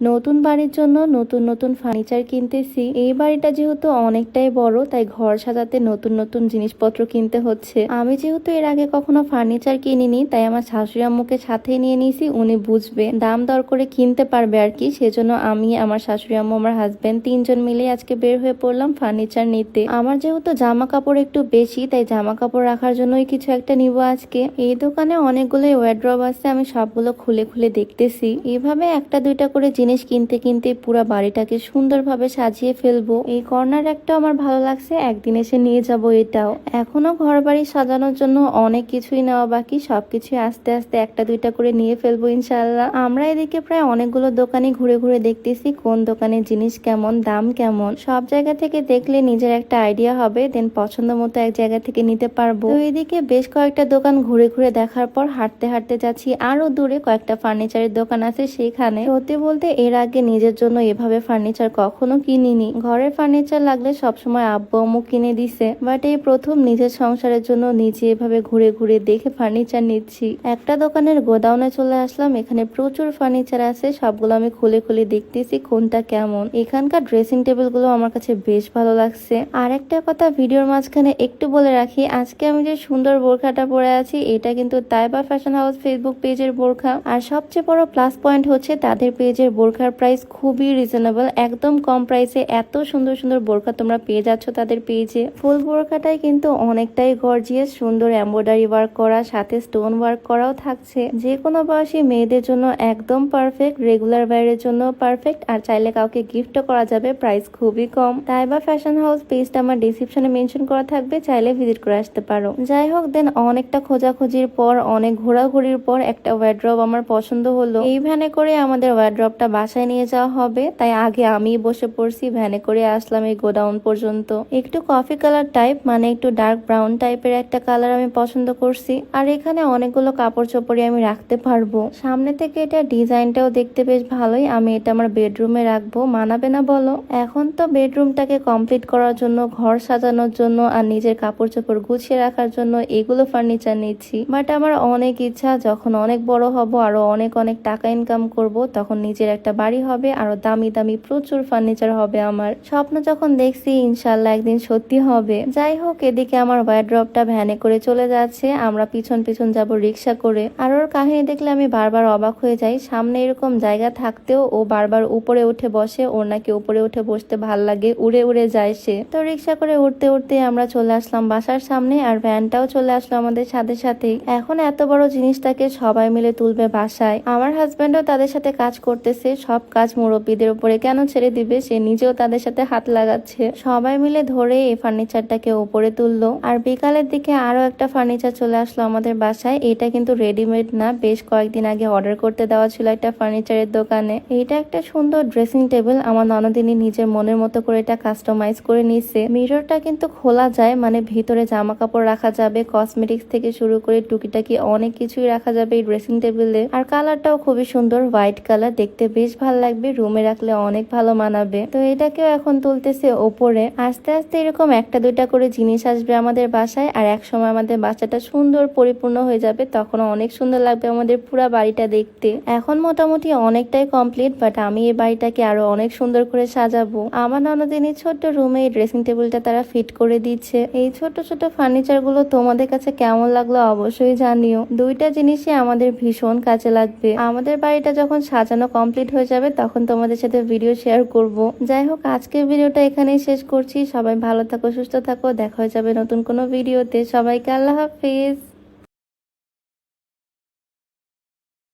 নতুন বাড়ির জন্য নতুন নতুন ফার্নিচার কিনতেছি। এই বাড়িটা যেহেতু অনেকটাই বড়, তাই ঘর সাজাতে নতুন নতুন জিনিসপত্র কিনতে হচ্ছে। আমি যেহেতু এর আগে কখনো ফার্নিচার কিনিনি, তাই আমার শাশুড়ি আম্মুকে সাথে নিয়ে নিয়েছি, উনি বুঝবে। দাম দর করে কিনতে পারবে আর কি, সেজন্য আমি, আমার শাশুড়ি আম্মু, আমার হাজব্যান্ড তিনজন মিলে আজকে বের হয়ে পড়লাম ফার্নিচার নিতে। আমার যেহেতু জামা কাপড় একটু বেশি, তাই জামা কাপড় রাখার জন্যই কিছু একটা নিব আজকে। এই দোকানে অনেকগুলো ওয়ার্ড্রব আছে, আমি সবগুলো খুলে খুলে দেখতেছি। এভাবে একটা দুইটা করে জিনিস কিনতে কিনতে পুরো বাড়িটাকে সুন্দরভাবে সাজিয়ে ফেলব। এই কর্নার একটা আমার ভালো লাগছে, একদিন এসে নিয়ে যাব এটাও। এখনও ঘর বাড়ি সাজানোর জন্য অনেক কিছুই নেওয়া বাকি সবকিছু আস্তে আস্তে একটা দুইটা করে নিয়ে ফেলব ইনশাল্লাহ আমরা এদিকে প্রায় অনেকগুলো দোকানে ঘুরে ঘুরে দেখতেছি, কোন দোকানে জিনিস কেমন, দাম কেমন। সব জায়গা থেকে দেখলে নিজের একটা আইডিয়া হবে, দেন পছন্দ মতো এক জায়গা থেকে নিতে পারব। এদিকে বেশ কয়েকটা দোকান ঘুরে ঘুরে দেখার পর হাঁটতে হাঁটতে যাচ্ছি আরও দূরে কয়েকটা ফার্নিচারের দোকান আছে সেখানে। সত্যি বলতে এর আগে নিজের জন্য এভাবে ফার্নিচার কখনো কিনিনি। ঘরের ফার্নিচার লাগলে সবসময় আব্বু আম্মু কিনে দিছে। বাট এই প্রথম নিজের সংসারের জন্য নিজে এভাবে ঘুরে ঘুরে দেখে ফার্নিচার নিচ্ছি। একটা দোকানের গোডাউনে চলে আসলাম, এখানে প্রচুর ফার্নিচার আছে, সবগুলো আমি খুলে খুলে দেখতেছি কোনটা কেমন। এখানকার ড্রেসিং টেবিলগুলো আমার কাছে বেশ ভালো লাগছে। আর একটা কথা ভিডিওর মাঝখানে একটু বলে রাখি, আজকে আমি যে সুন্দর বোরখাটা পরে আছি, এটা কিন্তু তাইবা ফ্যাশন হাউস ফেসবুক পেজের বোরখা। আর সবচেয়ে বড় প্লাস পয়েন্ট হচ্ছে তাদের পেজের বোরখার প্রাইস খুবই রিজনেবল একদম কম প্রাইসে এত সুন্দর সুন্দর বোরখা তোমরা পেয়ে যাচ্ছ তাদের পেজে ফুল বোরখাটাই কিন্তু অনেকটাই গর্জিয়াস সুন্দর এম্ব্রয়ডারি ওয়ার্ক করা, সাথে স্টোন ওয়ার্ক করাও থাকছে। যে কোনো বয়সী মেয়েদের জন্য একদম পারফেক্ট রেগুলার বাইরের জন্য পারফেক্ট আর চাইলে কাউকে গিফটও করা যাবে প্রাইস খুবই কম। তাইবা ফ্যাশন হাউস পেজটা আমার ডিসক্রিপশনে মেনশন করা থাকবে, চাইলে ভিজিট করে আসতে পারো। যাই হোক দেন অনেকটা খোঁজাখুঁজির পর, অনেক ঘোরাঘুরির পর একটা ওয়ার্ড্রপ আমার পছন্দ হলো। এই ভ্যানে করে আমাদের ওয়ার্ড্রপটা বাসায় নিয়ে যাওয়া হবে। তাই আগে আমি বসে পড়ছি, ভ্যানে করে আসলাম এই গোডাউন পর্যন্ত। একটু কফি কালার টাইপ মানে একটু ডার্ক ব্রাউন টাইপের একটা কালার আমি পছন্দ করছি। আর এখানে অনেকগুলো কাপড় চোপড়ই আমি রাখতে পারব। সামনে থেকে এটা ডিজাইনটাও দেখতে বেশ ভালোই। আমি এটা আমার বেডরুমে রাখব। মানাবে না বলো। এখন তো বেডরুমটাকে কমপ্লিট করার জন্য, ঘর সাজানোর জন্য আর নিজের কাপড় চোপড় গুছিয়ে রাখার জন্য এগুলো ফার্নিচার নিচ্ছি। বাট আমার অনেক ইচ্ছা, যখন অনেক বড় হব, আরও অনেক অনেক টাকা ইনকাম করব, তখন নিজের একটা বাড়ি হবে, আরও দামি দামি প্রচুর ফার্নিচার হবে আমার। স্বপ্ন যখন দেখছি, ইনশাল্লাহ একদিন সত্যি হবে। যাই হোক, এদিকে আমার ওয়ারড্রপটা ভ্যানে করে চলে যাচ্ছে। আমরা পিছন পিছন যাব রিক্সা করে। আর ওর কাহিনী দেখলে আমি বারবার অবাক হয়ে যাই। সামনে এরকম জায়গা থাকতেও ও বারবার উপরে উঠে বসে। ওর নাকি উপরে উঠে বসতে ভালো লাগে, উড়ে উড়ে যায় সে। তো রিক্সা করে উঠতে উঠতে আমরা চলে আসলাম বাসার সামনে, আর ভ্যানটাও চলে আসলো আমাদের সাথে সাথেই। এখন এত বড় জিনিসটাকে সবাই মিলে তুলবে বাসায়। আমার হাজবেন্ডও তাদের সাথে কাজ করতেছে। সব কাজ মুরব্বীদের উপরে কেন ছেড়ে দিবে? সে নিজেও তাদের সাথে হাত লাগাচ্ছে। সবাই মিলে ধরে এই ফার্নিচারটাকে উপরে তুললো। আর বিকালের দিকে আরও একটা ফার্নিচার চলে আসলো আমাদের বাসায়। এটা কিন্তু রেডিমেড না। বেশ কয়েকদিন আগে অর্ডার করতে দেওয়া ছিল একটা ফার্নিচারের দোকানে। এটা একটা সুন্দর ড্রেসিং টেবিল। আমার ননদিনী নিজের মনের মতো করে এটা কাস্টমাইজ করে নিচ্ছে মিররটা কিন্তু খোলা যায় মানে ভিতরে জামা কাপড় রাখা যাবে, কসমেটিক্স থেকে শুরু করে টুকিটাকি অনেক কিছুই রাখা যাবে এই ড্রেসিং টেবিলে। আর কালারটাও খুবই সুন্দর, হোয়াইট কালার। দেখতে বেশ ভালো লাগবে রুমে রাখলে অনেক ভালো মানাবে। তো এটাকেও এখন তুলতেছে ওপরে। আস্তে আস্তে এরকম একটা দুইটা করে জিনিস আসবে আমাদের বাসায়, আর এক সময় আমাদের বাসাটা সুন্দর পরিপূর্ণ হয়ে যাবে তখন অনেক সুন্দর লাগবে আমাদের পুরো বাড়িটা দেখতে। এখন মোটামুটি অনেকটাই কমপ্লিট বাট আমি এই বাড়িটাকে আরও অনেক সুন্দর করে সাজাবো। আমার ননদিনী ছোট্ট রুমে এই ড্রেসিং টেবিলটা তারা ফিট করে দিচ্ছে। এই ছোট ছোট ফার্নিচারগুলো তোমাদের কাছে কেমন লাগল অবশ্যই জানিও। দুইটা জিনিসই আমাদের ভীষণ কাজে লাগবে। আমাদের বাড়িটা যখন সাজানো কমপ্লিট হয়ে যাবে, তখন তোমাদের সাথে ভিডিও শেয়ার করব। যাই হোক আজকের ভিডিওটা এখানেই শেষ করছি। সবাই ভালো থাকো, সুস্থ থাকো। দেখা হয়ে যাবে নতুন কোনো ভিডিওতে সবাইকে আল্লাহ হাফিজ।